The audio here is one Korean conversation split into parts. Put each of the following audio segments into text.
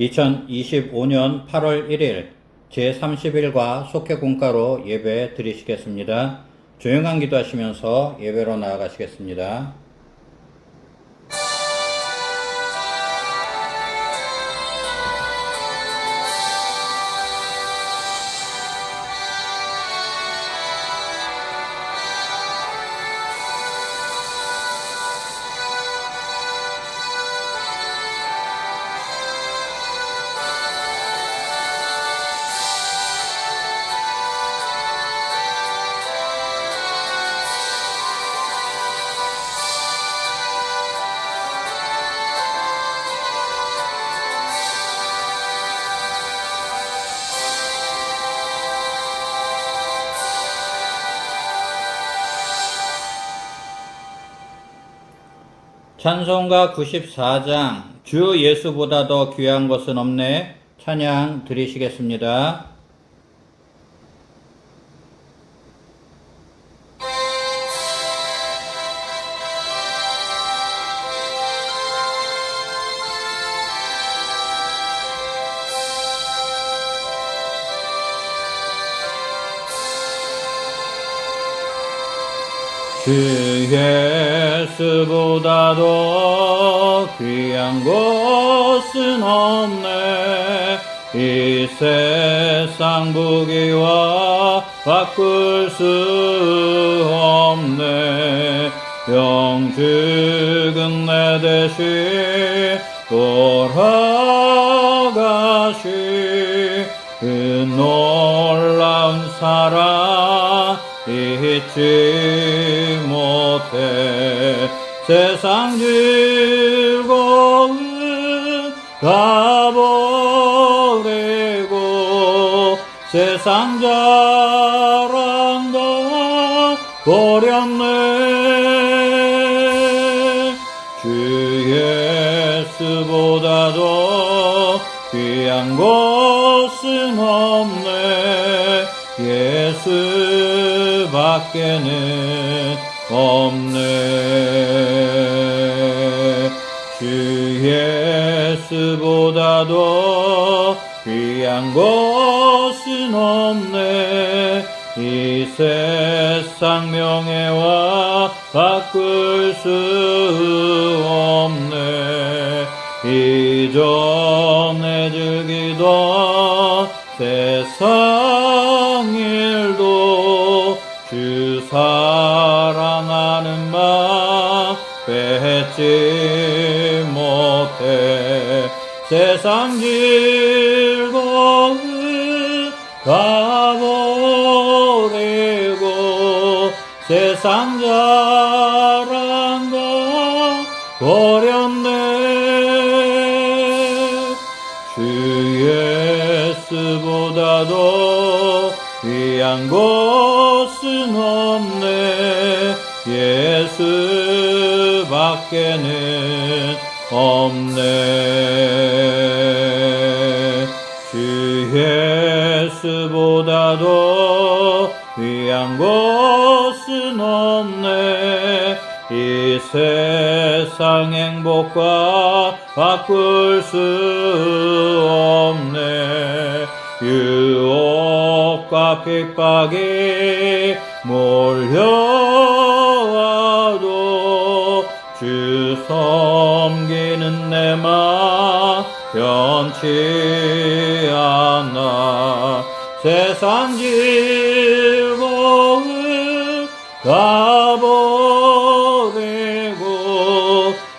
2025년 8월 1일 제30일과 속회 공가로 예배 드리시겠습니다. 조용한 기도하시면서 예배로 나아가시겠습니다. 찬송가 94장 주 예수보다 더 귀한 것은 없네 찬양 드리시겠습니다. 주 예수보다도 귀한 것은 없네. 이 세상 부귀와 바꿀 수 없네. 영죽은 내 대신 돌아가시. 그 놀라운 사랑 잊지 못해 세상 즐거움 다 버리고 세상 자랑 다 버렸네. 주 예수보다도 귀한 것은 없네. 예수 밖에는 없네. 주 예수보다도 귀한 것은 없네. 이 세상 명예와 바꿀 수 없네. 이전에 즐기던 세상 일 뺏지 못해. 세상 즐거움 다 버리고 세상 자랑 다 버렸네. 주 예수보다도 귀한 것은 예 수밖에는 없네. 주 예수보다도 귀한 것은 없네. 이 세상 행복과 바꿀 수 없네. 유혹과 핍박이 몰려 섬기는 내맘 변치 않아. 세상 즐거움 다 버리고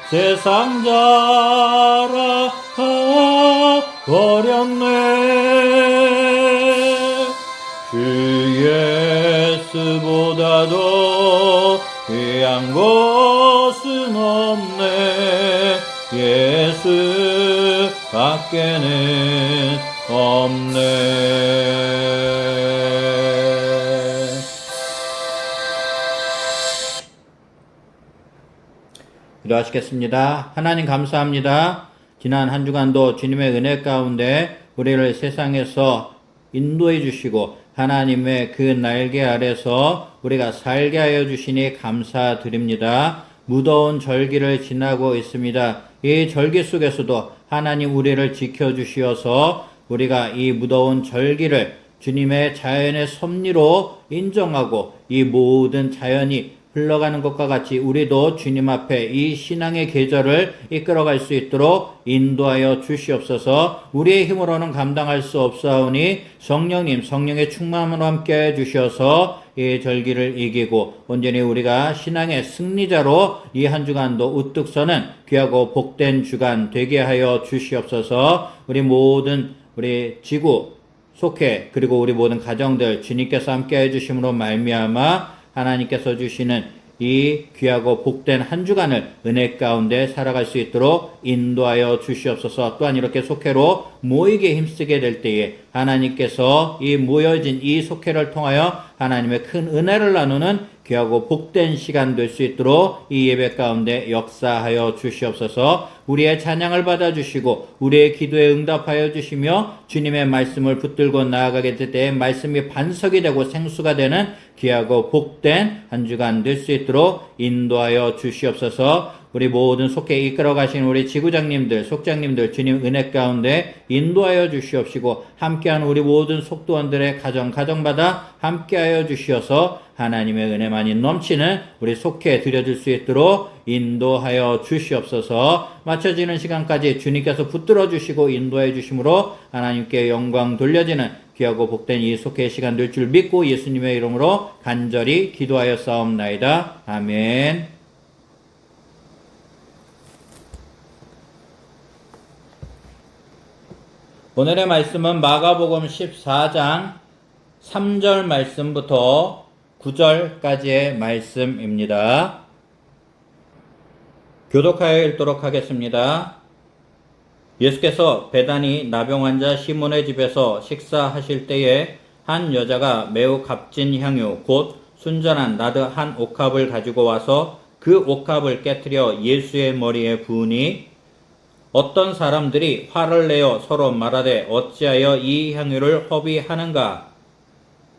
세상 자랑 버렸네. 주 예수보다도 귀한 것은 없네 예수 밖에는 없네 기도하시겠습니다. 하나님 감사합니다. 지난 한 주간도 주님의 은혜 가운데 우리를 세상에서 인도해 주시고 하나님의 그 날개 아래서 우리가 살게 하여 주시니 감사드립니다. 무더운 절기를 지나고 있습니다. 이 절기 속에서도 하나님 우리를 지켜주시어서 우리가 이 무더운 절기를 주님의 자연의 섭리로 인정하고 이 모든 자연이 흘러가는 것과 같이 우리도 주님 앞에 이 신앙의 계절을 이끌어갈 수 있도록 인도하여 주시옵소서 우리의 힘으로는 감당할 수 없사오니 성령님 성령의 충만으로 함께 주셔서 이 절기를 이기고 온전히 우리가 신앙의 승리자로 이 한 주간도 우뚝 서는 귀하고 복된 주간 되게 하여 주시옵소서. 우리 모든 우리 지구 속해 그리고 우리 모든 가정들 주님께서 함께 해 주심으로 말미암아 하나님께서 주시는 이 귀하고 복된 한 주간을 은혜 가운데 살아갈 수 있도록 인도하여 주시옵소서. 또한 이렇게 속회로 모이게 힘쓰게 될 때에 하나님께서 이 모여진 이 속회를 통하여 하나님의 큰 은혜를 나누는 귀하고 복된 시간 될 수 있도록 이 예배 가운데 역사하여 주시옵소서. 우리의 찬양을 받아주시고 우리의 기도에 응답하여 주시며 주님의 말씀을 붙들고 나아가게 될 때에 말씀이 반석이 되고 생수가 되는 귀하고 복된 한 주간 될 수 있도록 인도하여 주시옵소서. 우리 모든 속해 이끌어 가신 우리 지구장님들, 속장님들 주님 은혜 가운데 인도하여 주시옵시고 함께하는 우리 모든 속도원들의 가정 가정마다 함께하여 주시어서 하나님의 은혜만이 넘치는 우리 속해 드려줄 수 있도록 인도하여 주시옵소서 맞춰지는 시간까지 주님께서 붙들어 주시고 인도해 주심으로 하나님께 영광 돌려지는 귀하고 복된 이 속해 시간 될 줄 믿고 예수님의 이름으로 간절히 기도하여 싸움나이다. 아멘. 오늘의 말씀은 마가복음 14장 3절 말씀부터 9절까지의 말씀입니다. 교독하여 읽도록 하겠습니다. 예수께서 배단이 나병 환자 시몬의 집에서 식사하실 때에 한 여자가 매우 값진 향유 곧 순전한 나드 한 옥합을 가지고 와서 그 옥합을 깨뜨려 예수의 머리에 부으니 어떤 사람들이 화를 내어 서로 말하되 어찌하여 이 향유를 허비하는가?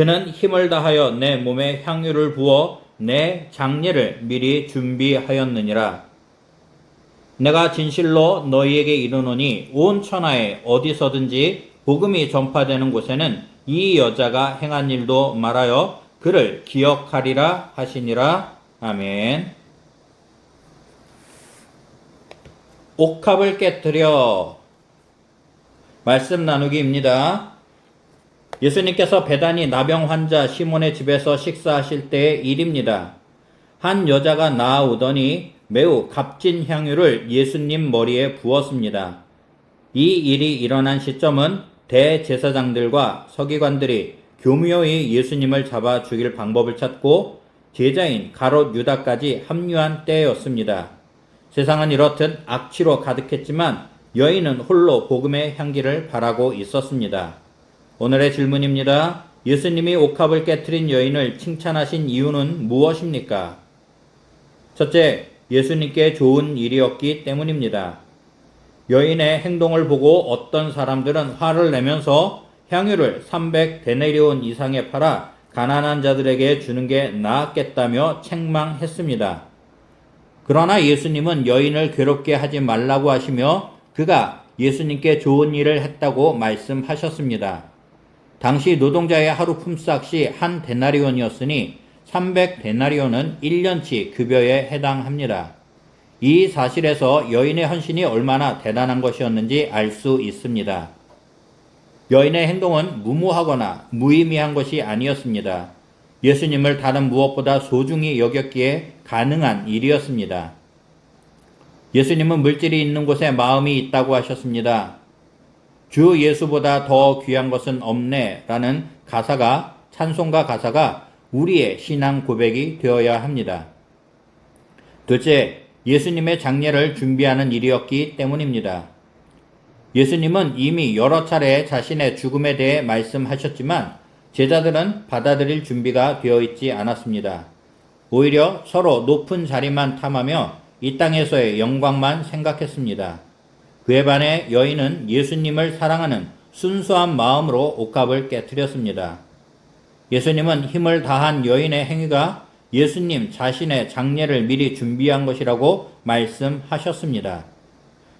그는 힘을 다하여 내 몸에 향유를 부어 내 장례를 미리 준비하였느니라. 내가 진실로 너희에게 이르노니 온 천하에 어디서든지 복음이 전파되는 곳에는 이 여자가 행한 일도 말하여 그를 기억하리라 하시니라. 아멘. 옥합을 깨뜨려 말씀 나누기입니다. 예수님께서 배단이 나병 환자 시몬의 집에서 식사하실 때의 일입니다. 한 여자가 나아오더니 매우 값진 향유를 예수님 머리에 부었습니다. 이 일이 일어난 시점은 대제사장들과 서기관들이 교묘히 예수님을 잡아 죽일 방법을 찾고 제자인 가롯 유다까지 합류한 때였습니다. 세상은 이렇듯 악취로 가득했지만 여인은 홀로 복음의 향기를 바라고 있었습니다. 오늘의 질문입니다. 예수님이 옥합을 깨뜨린 여인을 칭찬하신 이유는 무엇입니까? 첫째, 예수님께 좋은 일이었기 때문입니다. 여인의 행동을 보고 어떤 사람들은 화를 내면서 향유를 300데네리온 이상에 팔아 가난한 자들에게 주는 게 나았겠다며 책망했습니다. 그러나 예수님은 여인을 괴롭게 하지 말라고 하시며 그가 예수님께 좋은 일을 했다고 말씀하셨습니다. 당시 노동자의 하루 품삯이 한 데나리온이었으니 300데나리온은 1년치 급여에 해당합니다. 이 사실에서 여인의 헌신이 얼마나 대단한 것이었는지 알 수 있습니다. 여인의 행동은 무모하거나 무의미한 것이 아니었습니다. 예수님을 다른 무엇보다 소중히 여겼기에 가능한 일이었습니다. 예수님은 물질이 있는 곳에 마음이 있다고 하셨습니다. 주 예수보다 더 귀한 것은 없네 라는 가사가, 찬송가 가사가 우리의 신앙 고백이 되어야 합니다. 둘째, 예수님의 장례를 준비하는 일이었기 때문입니다. 예수님은 이미 여러 차례 자신의 죽음에 대해 말씀하셨지만 제자들은 받아들일 준비가 되어 있지 않았습니다. 오히려 서로 높은 자리만 탐하며 이 땅에서의 영광만 생각했습니다. 그에 여인은 예수님을 사랑하는 순수한 마음으로 옥합을 깨뜨렸습니다. 예수님은 힘을 다한 여인의 행위가 예수님 자신의 장례를 미리 준비한 것이라고 말씀하셨습니다.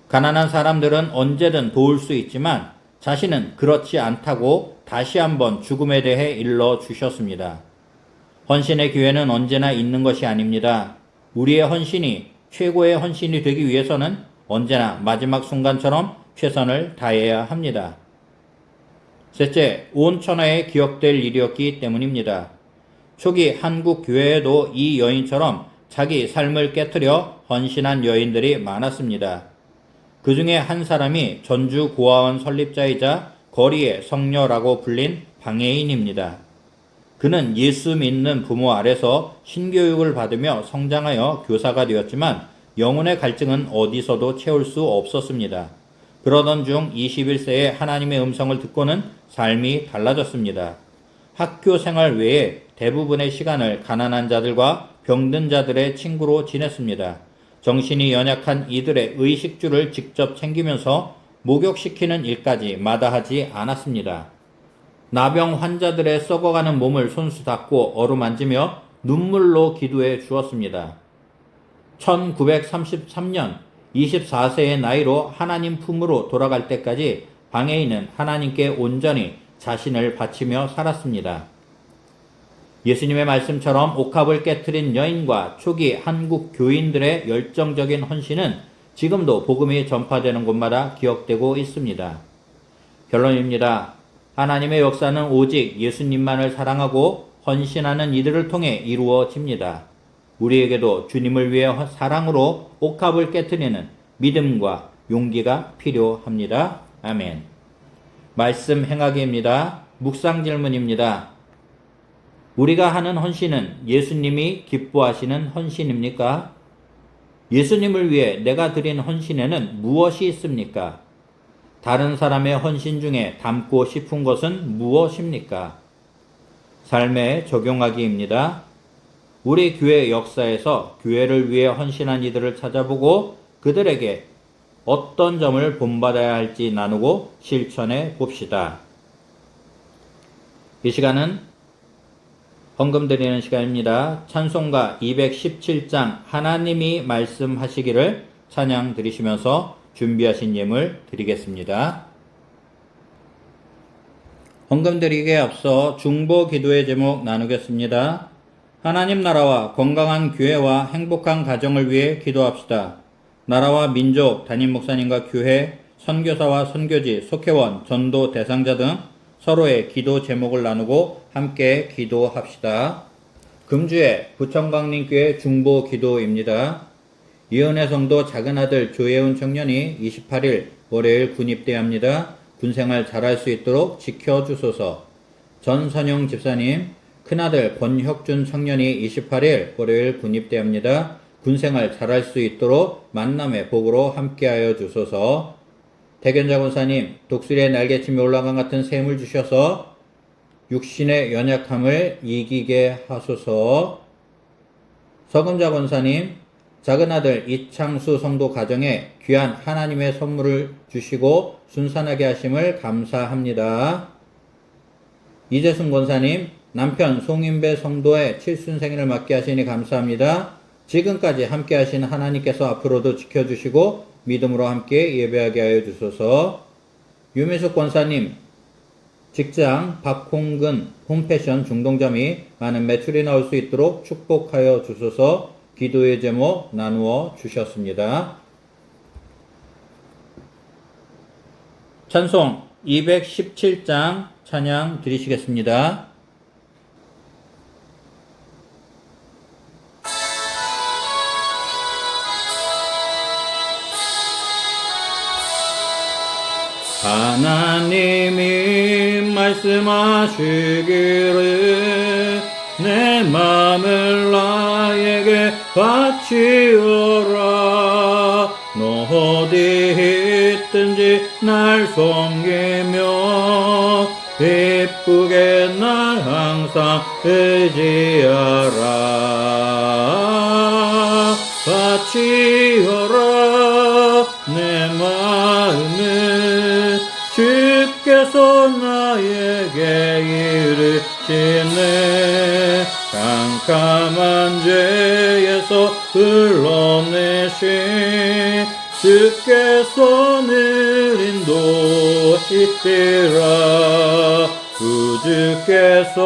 가난한 사람들은 언제든 도울 수 있지만 자신은 그렇지 않다고 다시 한번 죽음에 대해 일러 주셨습니다. 헌신의 기회는 언제나 있는 것이 아닙니다. 우리의 헌신이 최고의 헌신이 되기 위해서는 언제나 마지막 순간처럼 최선을 다해야 합니다. 셋째, 온 천하에 기억될 일이었기 때문입니다. 초기 한국 교회에도 이 여인처럼 자기 삶을 깨뜨려 헌신한 여인들이 많았습니다. 그 중에 한 사람이 전주 고아원 설립자이자 거리의 성녀라고 불린 방해인입니다. 그는 예수 믿는 부모 아래서 신교육을 받으며 성장하여 교사가 되었지만 영혼의 갈증은 어디서도 채울 수 없었습니다. 그러던 중 21세에 하나님의 음성을 듣고는 삶이 달라졌습니다. 학교 생활 외에 대부분의 시간을 가난한 자들과 병든 자들의 친구로 지냈습니다. 정신이 연약한 이들의 의식주를 직접 챙기면서 목욕시키는 일까지 마다하지 않았습니다. 나병 환자들의 썩어가는 몸을 손수 닦고 어루만지며 눈물로 기도해 주었습니다. 1933년 24세의 나이로 하나님 품으로 돌아갈 때까지 방해인은 하나님께 온전히 자신을 바치며 살았습니다. 예수님의 말씀처럼 옥합을 깨뜨린 여인과 초기 한국 교인들의 열정적인 헌신은 지금도 복음이 전파되는 곳마다 기억되고 있습니다. 결론입니다. 하나님의 역사는 오직 예수님만을 사랑하고 헌신하는 이들을 통해 이루어집니다. 우리에게도 주님을 위해 사랑으로 옥합을 깨뜨리는 믿음과 용기가 필요합니다. 아멘. 말씀 행하기입니다. 묵상 질문입니다. 우리가 하는 헌신은 예수님이 기뻐하시는 헌신입니까? 예수님을 위해 내가 드린 헌신에는 무엇이 있습니까? 다른 사람의 헌신 중에 담고 싶은 것은 무엇입니까? 삶에 적용하기입니다. 우리 교회 역사에서 교회를 위해 헌신한 이들을 찾아보고 그들에게 어떤 점을 본받아야 할지 나누고 실천해 봅시다. 이 시간은 헌금 드리는 시간입니다. 찬송가 217장 하나님이 말씀하시기를 찬양 드리시면서 준비하신 예물 드리겠습니다. 헌금 드리기에 앞서 중보 기도의 제목 나누겠습니다. 하나님 나라와 건강한 교회와 행복한 가정을 위해 기도합시다. 나라와 민족, 담임 목사님과 교회, 선교사와 선교지, 속회원, 전도 대상자 등 서로의 기도 제목을 나누고 함께 기도합시다. 금주의 부천광림교회 중보 기도입니다. 이은혜 성도 작은 아들 조혜훈 청년이 28일 월요일 군입대합니다. 군생활 잘할 수 있도록 지켜주소서. 전선영 집사님, 큰아들 권혁준 청년이 28일 월요일 군입대합니다. 군생활 잘할 수 있도록 만남의 복으로 함께하여 주소서. 대견자 권사님, 독수리의 날개침이 올라간 같은 샘을 주셔서 육신의 연약함을 이기게 하소서. 서금자 권사님, 작은 아들 이창수 성도 가정에 귀한 하나님의 선물을 주시고 순산하게 하심을 감사합니다. 이재순 권사님, 남편 송인배 성도의 칠순 생일을 맞게 하시니 감사합니다. 지금까지 함께 하신 하나님께서 앞으로도 지켜주시고 믿음으로 함께 예배하게 하여 주소서. 유미숙 권사님, 직장 박홍근 홈패션 중동점이 많은 매출이 나올 수 있도록 축복하여 주소서 기도의 제목 나누어 주셨습니다. 찬송 217장 찬양 드리시겠습니다. 하나님이 말씀하시기를 내 맘을 나에게 바치어라. 너 어디 있든지 날 섬기며 기쁘게 날 항상 의지하라. 바치어라 흘러내신 주께서 늘 인도하시리라. 구주께서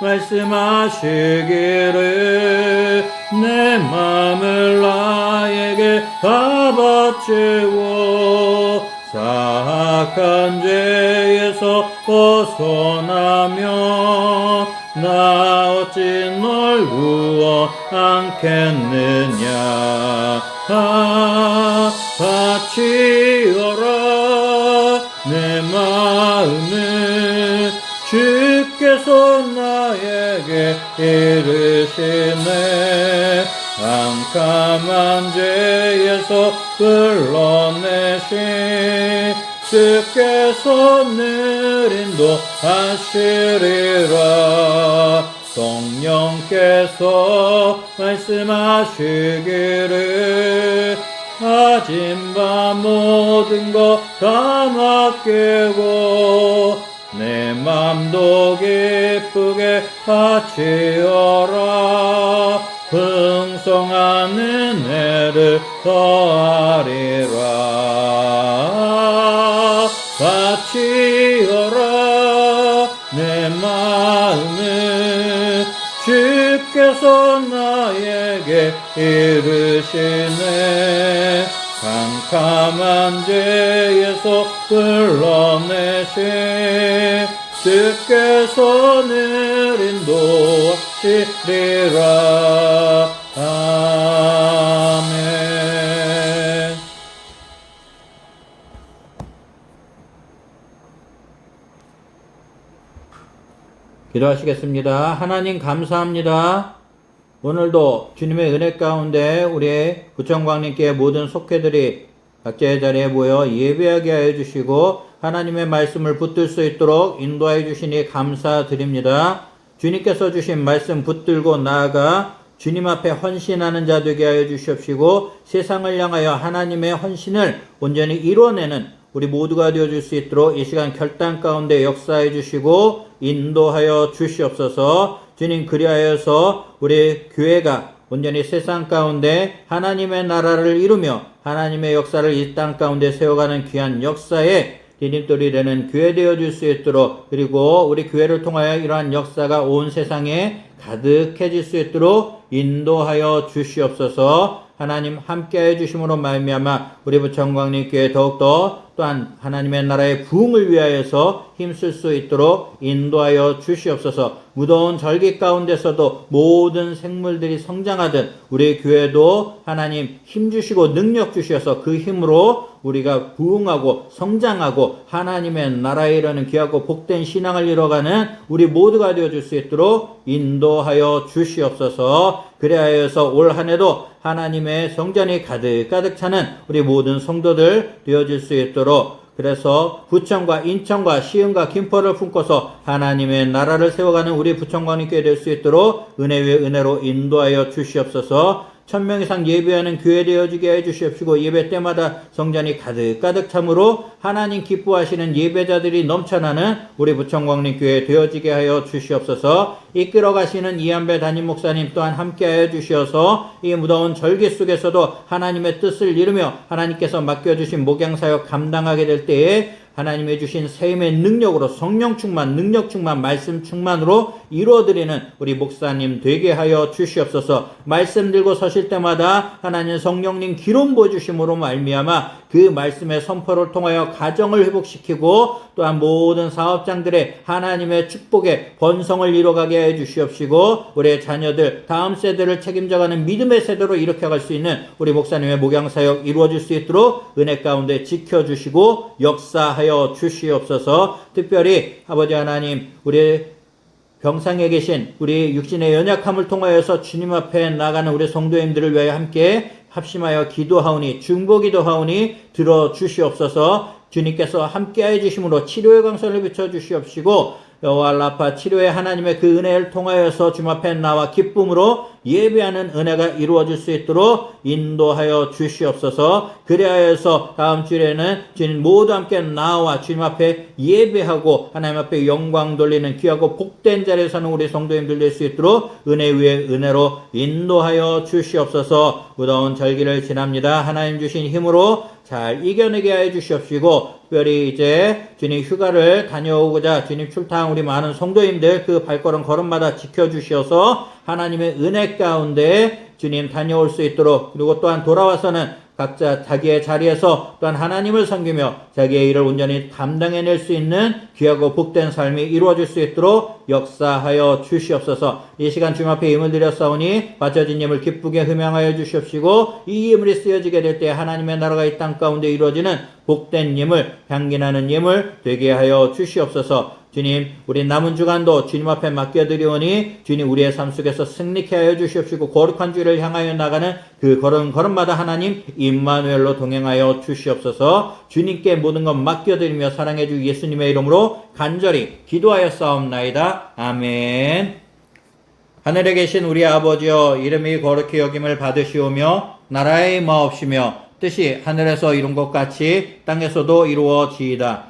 말씀하시기를 내 맘을 나에게 다 바치고 사악한 죄에서 벗어나며 나 어찌 널 구원하겠느냐? 아, 바치어라. 내 마음을 주께서 나에게 이르시네. 깜깜한 죄에서 끌어내신 주께서 늘 인도 하시리라. 성령께서 말씀하시기를 아진 바 모든 것 다 맡기고 내 맘도 기쁘게 바치어라. 풍성한 은혜를 더하리라. 바치 주께서 나에게 이르시네 캄캄한 죄에서 끌어내신 주께서 늘 인도하시리라 아멘 기도하시겠습니다. 하나님 감사합니다. 오늘도 주님의 은혜 가운데 우리 구청광님께 모든 속회들이 각자의 자리에 모여 예배하게 하여 주시고 하나님의 말씀을 붙들 수 있도록 인도하여 주시니 감사드립니다. 주님께서 주신 말씀 붙들고 나아가 주님 앞에 헌신하는 자 되게 하여 주시옵시고 세상을 향하여 하나님의 헌신을 온전히 이뤄내는 우리 모두가 되어줄 수 있도록 이 시간 결단 가운데 역사해 주시고 인도하여 주시옵소서. 주님 그리하여서 우리 교회가 온전히 세상 가운데 하나님의 나라를 이루며 하나님의 역사를 이 땅 가운데 세워가는 귀한 역사에 디딤돌이 되는 교회 되어줄 수 있도록 그리고 우리 교회를 통하여 이러한 역사가 온 세상에 가득해질 수 있도록 인도하여 주시옵소서. 하나님 함께해 주심으로 말미암아 우리 부천광님 교회 더욱더 또한 하나님의 나라의 부흥을 위하여서 힘쓸 수 있도록 인도하여 주시옵소서 무더운 절기 가운데서도 모든 생물들이 성장하듯 우리 교회도 하나님 힘 주시고 능력 주셔서 그 힘으로 우리가 부흥하고 성장하고 하나님의 나라에 이르는 귀하고 복된 신앙을 이뤄가는 우리 모두가 되어줄 수 있도록 인도하여 주시옵소서. 그래하여서 올 한해도 하나님의 성전이 가득 가득 차는 우리 모든 성도들 되어질 수 있도록 그래서 부천과 인천과 시흥과 김포를 품고서 하나님의 나라를 세워가는 우리 부천광님께 될수 있도록 은혜 위에 은혜로 인도하여 주시옵소서 천명 이상 예배하는 교회 되어지게 해주시옵시고 예배 때마다 성전이 가득 가득 참으로 하나님 기뻐하시는 예배자들이 넘쳐나는 우리 부천광림 교회 되어지게 하여 주시옵소서. 이끌어 가시는 이한배 담임 목사님 또한 함께 하여 주시어서 이 무더운 절기 속에서도 하나님의 뜻을 이루며 하나님께서 맡겨주신 목양 사역 감당하게 될 때에 하나님의 주신 세임의 능력으로 성령 충만, 능력 충만, 말씀 충만으로 이루어드리는 우리 목사님 되게 하여 주시옵소서. 말씀 들고 서실 때마다 하나님 성령님 기름 부어주심으로 말미암아 그 말씀의 선포를 통하여 가정을 회복시키고 또한 모든 사업장들의 하나님의 축복의 번성을 이뤄가게 해 주시옵시고 우리의 자녀들 다음 세대를 책임져가는 믿음의 세대로 일으켜갈 수 있는 우리 목사님의 목양 사역 이루어질 수 있도록 은혜 가운데 지켜주시고 역사하여 주시옵소서. 특별히 아버지 하나님 우리 병상에 계신 우리 육신의 연약함을 통하여서 주님 앞에 나가는 우리 성도님들을 위하여 함께 합심하여 기도하오니 중보기도 하오니 들어 주시옵소서. 주님께서 함께하여 주심으로 치료의 강선을 비춰 주시옵시고 여호와 라파 치료의 하나님의 그 은혜를 통하여서 주님 앞에 나와 기쁨으로 예배하는 은혜가 이루어질 수 있도록 인도하여 주시옵소서. 그리하여서 다음 주에는 주님 모두 함께 나와 주님 앞에 예배하고 하나님 앞에 영광 돌리는 귀하고 복된 자리에 사는 우리 성도님들 될 수 있도록 은혜 위에 은혜로 인도하여 주시옵소서. 무더운 절기를 지납니다. 하나님 주신 힘으로 잘 이겨내게 하여 주시옵시고 특별히 이제 주님 휴가를 다녀오고자 주님 출타한 우리 많은 성도님들 그 발걸음 걸음마다 지켜주셔서 하나님의 은혜 가운데 주님 다녀올 수 있도록 그리고 또한 돌아와서는 각자 자기의 자리에서 또한 하나님을 섬기며 자기의 일을 온전히 감당해낼 수 있는 귀하고 복된 삶이 이루어질 수 있도록 역사하여 주시옵소서. 이 시간 주님 앞에 예물 드렸사오니 바쳐진 예물 기쁘게 흠양하여 주시옵시고 이 예물이 쓰여지게 될 때 하나님의 나라가 이 땅 가운데 이루어지는 복된 예물, 향기나는 예물 되게 하여 주시옵소서. 주님, 우리 남은 주간도 주님 앞에 맡겨드리오니 주님 우리의 삶 속에서 승리케 하여 주시옵시고 거룩한 주를 향하여 나가는 그 걸음 걸음마다 하나님 임마누엘로 동행하여 주시옵소서. 주님께 모든 것 맡겨드리며 사랑해 주 예수님의 이름으로 간절히 기도하여 싸움나이다. 아멘. 하늘에 계신 우리 아버지여 이름이 거룩히 여김을 받으시오며 나라의 마옵시며 뜻이 하늘에서 이룬 것 같이 땅에서도 이루어지이다.